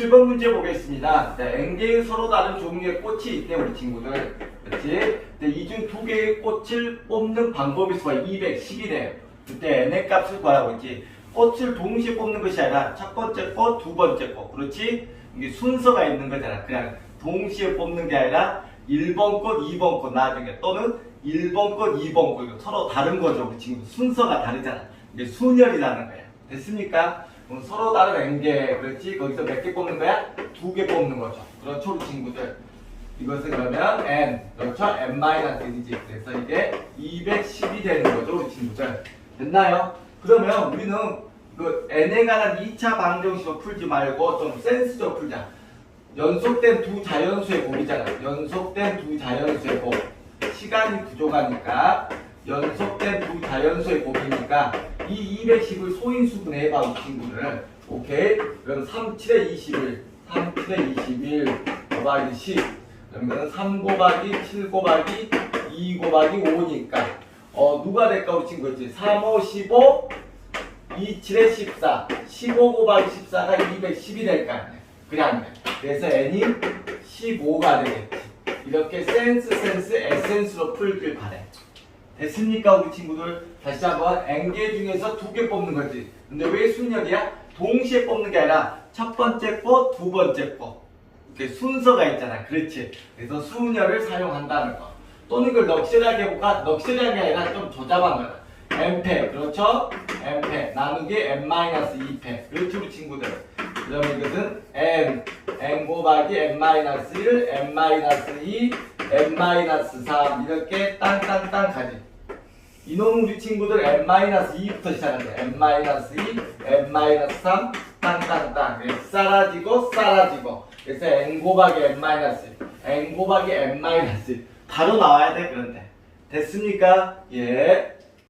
7번 문제 보겠습니다. 자, N개의 서로 다른 종류의 꽃이 있대, 우리 친구들. 그렇지? 이중 두 개의 꽃을 뽑는 방법의 수가 210이래. 그때 N의 값을 구하라고 했지. 꽃을 동시에 뽑는 것이 아니라 첫 번째 꽃, 두 번째 꽃. 그렇지? 이게 순서가 있는 거잖아. 그냥 동시에 뽑는 게 아니라 1번 꽃, 2번 꽃 나중에 또는 1번 꽃, 2번 꽃. 서로 다른 거죠. 우리 친구. 순서가 다르잖아. 이게 순열이라는 거야. 됐습니까? 그럼 서로 다른 N개. 그렇지? 거기서 몇 개 뽑는 거야? 두 개 뽑는 거죠. 그렇죠, 우리 친구들. 이것은 그러면 n 그렇죠? n-1이지 그래서 이게 210이 되는 거죠 우리 친구들 됐나요? 그러면 우리는 그 n에 관한 2차 방정식을 풀지 말고 좀 센스적으로 풀자 연속된 두 자연수의 곱이잖아 연속된 두 자연수의 곱 시간이 부족하니까 연속된 두 자연수의 곱이니까 이 210을 소인수분해 해봐 우리 친구들 오케이? 그럼 3, 7에 21 3, 7에 21 곱하기 10 그러면 3 곱하기 7 곱하기 2 곱하기 5니까. 어 누가 될까 우리 친구 있지 3, 5, 15 2, 7에 14 15 곱하기 14가 210이 될 거 아니야. 그래 안 돼? 그래서 n이 15가 되겠지. 이렇게 센스 센스 에센스로 풀길 바래 됐습니까 우리 친구들 다시 한번 n개 중에서 두 개 뽑는 거지 근데 왜 순열이야? 동시에 뽑는 게 아니라 첫 번째 꽃, 두 번째 꽃 이렇게 순서가 있잖아. 그렇지. 그래서 수은열을 사용한다는 거. 또는 이걸 넉실하게 해볼까? 넉실하게 아니라 좀 조잡한 거야. n패, 그렇죠? n패, 나누기 n-2패. 그렇죠, 우리 친구들. 그러면 이것은 n, n 곱하기 n-1, n-2, n-3 이렇게 땅땅땅 가지. 이놈 우리 친구들 n-2부터 시작한대. n-2, n-3, 땅땅땅. 사라지고 사라지고. 그래서 n 곱하기 n n 곱하기 n 바로 나와야 돼 그런데 됐습니까? 예.